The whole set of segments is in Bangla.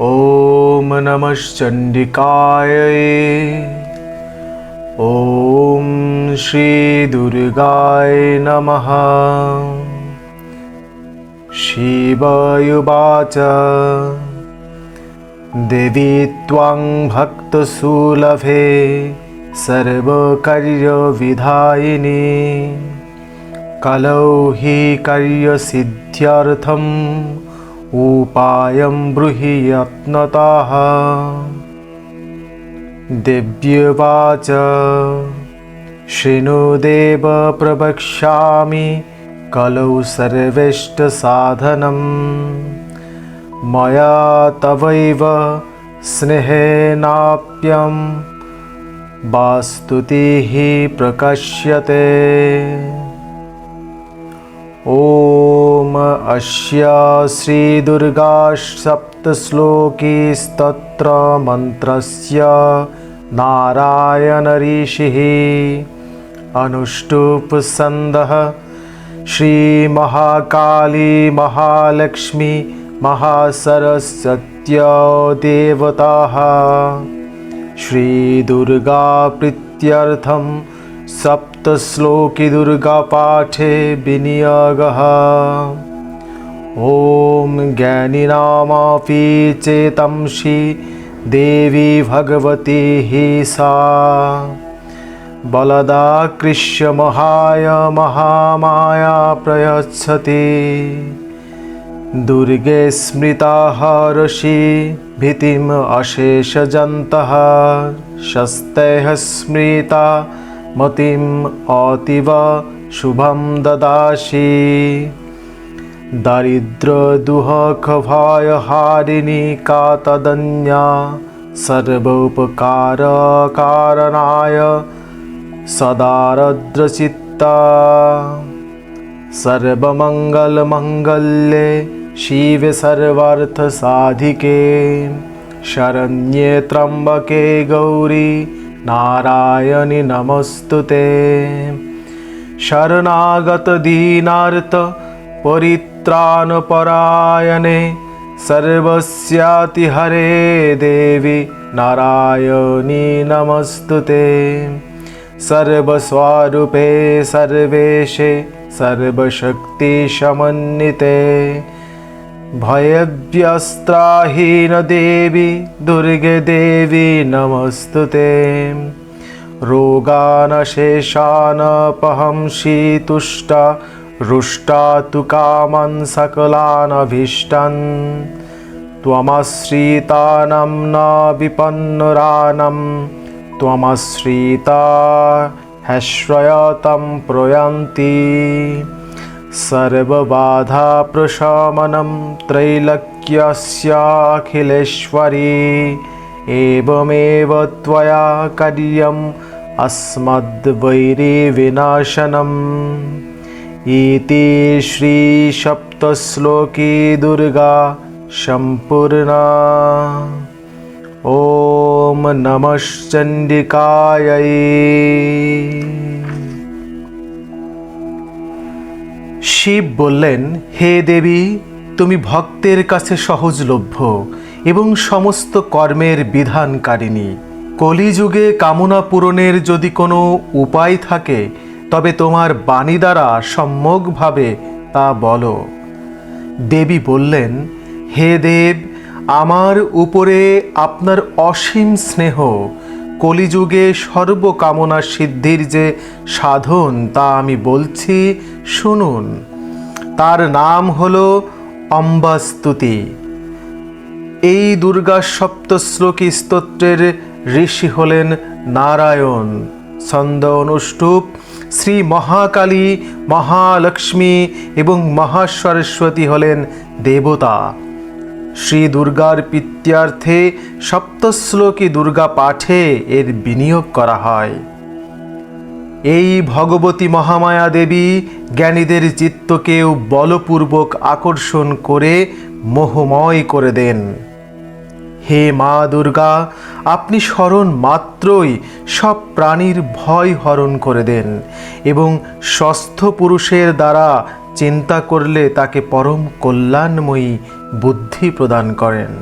ॐ नमश्चण्डिकाय ॐ श्रीदुर्गाय नमः। शिवयुवाच। देवी त्वां भक्तसुलभे सर्वकार्यविधायिनी। कलौ हि कार्यसिद्ध्यर्थम् उपायं ब्रूहि यत्नतः। देव्यवाच। शृणुदेव प्रवक्ष्यामि कलौ सर्वेष्टसाधनं मया तवैव स्नेहेनाप्यं वास्तुतिः प्रकाश्यते ॐ अस्य श्रीदुर्गासप्तश्लोकीस्तत्र मन्त्रस्य नारायणऋषिः अनुष्टुप्सन्दः श्रीमहाकाली महालक्ष्मी महासरस्वत्यदेवताः श्रीदुर्गाप्रीत्यर्थं सप्तश्लोकी दुर्गापाठे विनियोगः। ॐ ज्ञानिनामापि चेतंसि देवी भगवती हि सा। बलदाकृष्य महाय महामाया प्रयच्छति। दुर्गे स्मृता हर्षि भीतिम् अशेषजन्तः। शस्तैः स्मृता मतिम् अतीव शुभं ददासि। दारिद्र्यदुःखभयहारिणी का तदन्या सर्वोपकारकारणाय सदारद्रचित्ता। सर्वमङ्गलमङ्गल्ये शिवे सर्वार्थसाधिके। शरण्ये त्र्यम्बके गौरी नारायणि नमस्तु ते। शरणागतदीनार्थ परित्राणपरायणे सर्वस्यातिहरे देवी नारायणी नमस्तु ते। सर्वस्वरूपे सर्वेशे सर्वशक्तिसमन्विते भयव्यस्त्राहीनदेवी दुर्गे देवी नमस्तु ते रोगानशेषानपहंसि तुष्टा रुष्टा तु कामन् सकलानभीष्टन् त्वमश्रितानं न विपन्नुरानं त्वमश्रिता ह्यश्रयतं प्रयन्ति सर्वबाधाप्रशमनं त्रैलक्यस्याखिलेश्वरी एवमेव त्वया कार्यम् अस्मद्वैरीविनाशनम्। इति श्रीसप्तश्लोकी दुर्गा सम्पूर्णा। ॐ नमश्चण्डिकायै শিব বললেন, হে দেবী, তুমি ভক্তের কাছে সহজলভ্য এবং সমস্ত কর্মের বিধানকারিণী। কলিযুগে কামনা পূরণের যদি কোনো উপায় থাকে, তবে তোমার বাণী দ্বারা সম্যকভাবে তা বলো। দেবী বললেন, হে দেব, আমার উপরে আপনার অসীম স্নেহ। কলিযুগে সর্বকামনা সিদ্ধির যে সাধন তা আমি বলছি, শুনুন। তার নাম হল অম্বাস্তুতি। এই দুর্গা সপ্তশ্লোকী স্তোত্রের ঋষি হলেন নারায়ণ। ছন্দ অনুষ্টুপ শ্রী মহাকালী, মহালক্ষ্মী এবং মহাসরস্বতী হলেন দেবতা। শ্রী দুর্গার পিত্যার্থে সপ্তশ্লোকী দুর্গা পাঠে এর বিনিয়োগ করা হয়। এই ভগবতী মহামায়া দেবী জ্ঞানীদের চিত্তকেও বলপূর্বক আকর্ষণ করে মোহময় করে দেন। হে মা দুর্গা, আপনি স্মরণ মাত্রই সব প্রাণীর ভয় হরণ করে দেন এবং ষষ্ঠ পুরুষের দ্বারা চিন্তা করলে তাকে পরম কল্যাণময়ী বুদ্ধি প্রদান করেন।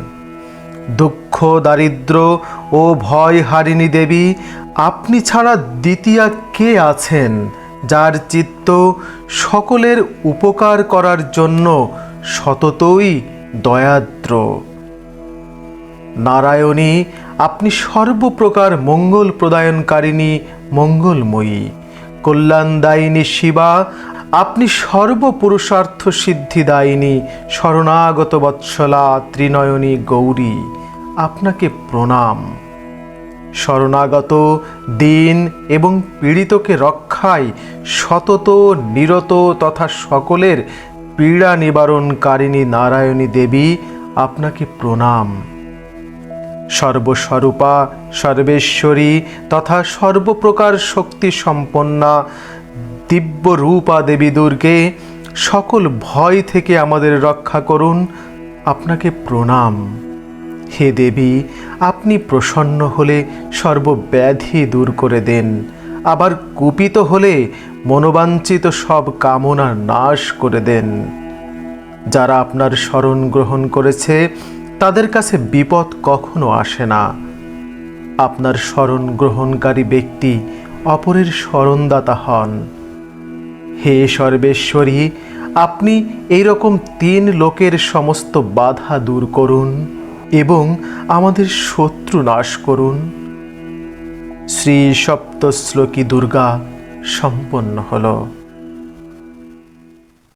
দুঃখ, দারিদ্র ও ভয় হারিণী দেবী আপনি ছাড়া দ্বিতীয়া কে আছেন যার চিত্ত সকলের উপকার করার জন্য সততই দয়াদ্র? নারায়ণী, আপনি সর্বপ্রকার মঙ্গল প্রদায়নকারিণী মঙ্গলময়ী। কল্যাণদায়িনী শিবা, আপনি সর্বপুরুষার্থ সিদ্ধিদায়িনী শরণাগত বৎসলা ত্রিনয়নী গৌরী। আপনাকে প্রণাম। শরণাগত, দিন এবং পীড়িতকে রক্ষায় সতত, নিরত তথা সকলের পীড়া নিবারণকারিণী নারায়ণী দেবী আপনাকে প্রণাম। সর্বস্বরূপা, সর্বেশ্বরী তথা সর্বপ্রকার শক্তি সম্পন্না দিব্য রূপা দেবী দুর্গে, সকল ভয় থেকে আমাদের রক্ষা করুন, আপনাকে প্রণাম। হে দেবী, আপনি প্রসন্ন হলে সর্বব্যাধি দূর করে দেন। আবার কুপিত হলে মনোবাঞ্ছিত সব কামনা নাশ করে দেন। যারা আপনার স্মরণ গ্রহণ করেছে, তাদের কাছে বিপদ কখনো আসে না। আপনার স্মরণ গ্রহণকারী ব্যক্তি অপরের শরণদাতা হন। হে সর্বেশ্বরী, আপনি এইরকম তিন লোকের সমস্ত বাধা দূর করুন। এবং আমাদের শত্রু নাশ করুন। শ্রী সপ্তশ্লোকী দুর্গা সম্পন্ন হলো।